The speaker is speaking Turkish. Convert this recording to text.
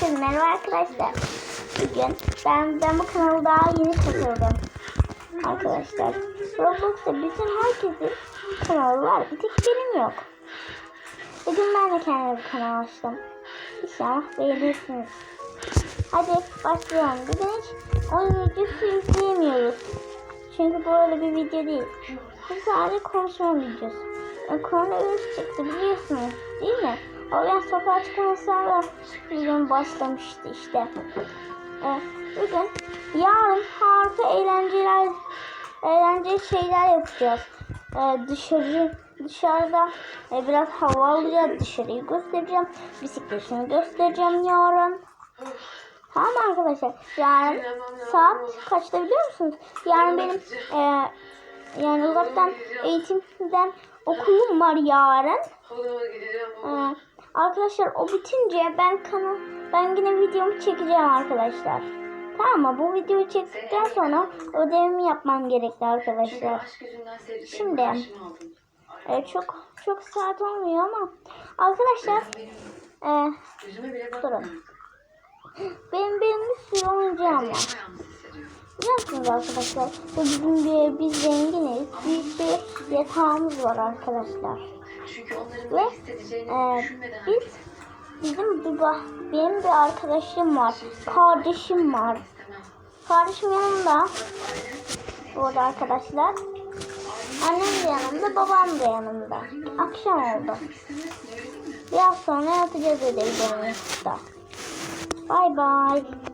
Herkese merhaba arkadaşlar. Bugün ben, ben bu kanala daha yeni katıldım. Arkadaşlar Roblox'ta bütün herkesin kanalı var. Bir tek benim yok. Bugün ben de kendime bir kanal açtım. İnşallah beğenirsiniz. Hadi başlayalım. Bugün hiç oyun izleyemiyoruz. Çünkü böyle bir video değil. Bu sadece konuşma videosu. E, Koronavirüs çıktı biliyorsunuz değil mi? O ben sokağa çıkmasına videom başlamıştı işte. E, bugün yarın harika eğlenceler eğlenceli şeyler yapacağız. E, dışarı dışarıda e, biraz hava alacağız. Dışarıyı göstereceğim. Bisikletimi göstereceğim yarın. Tamam arkadaşlar. Yarın saat kaçta biliyor musunuz? Yarın benim e, yani uzaktan eğitimden okulum var yarın. Ee, arkadaşlar o bitince ben kanal ben yine videomu çekeceğim arkadaşlar. Tamam mı? Bu videoyu çektikten sonra ödevimi yapmam gerekli arkadaşlar. Şimdi e, çok çok saat olmuyor ama arkadaşlar e, durun. Benim benim bir sürü oyuncağım var. Biliyorsunuz arkadaşlar bu bizim bir biz zenginiz. Büyük bir yatağımız var arkadaşlar. Çünkü onların Ve ne hissedeceğini e, düşünmeden biz bizim bir bah- benim bir arkadaşım var. Kardeşim var. Kardeşim yanımda. Burada arkadaşlar. Annem de yanımda, babam da yanımda. Akşam oldu. Biraz sonra yatacağız ödevlerimizi. Bye bye.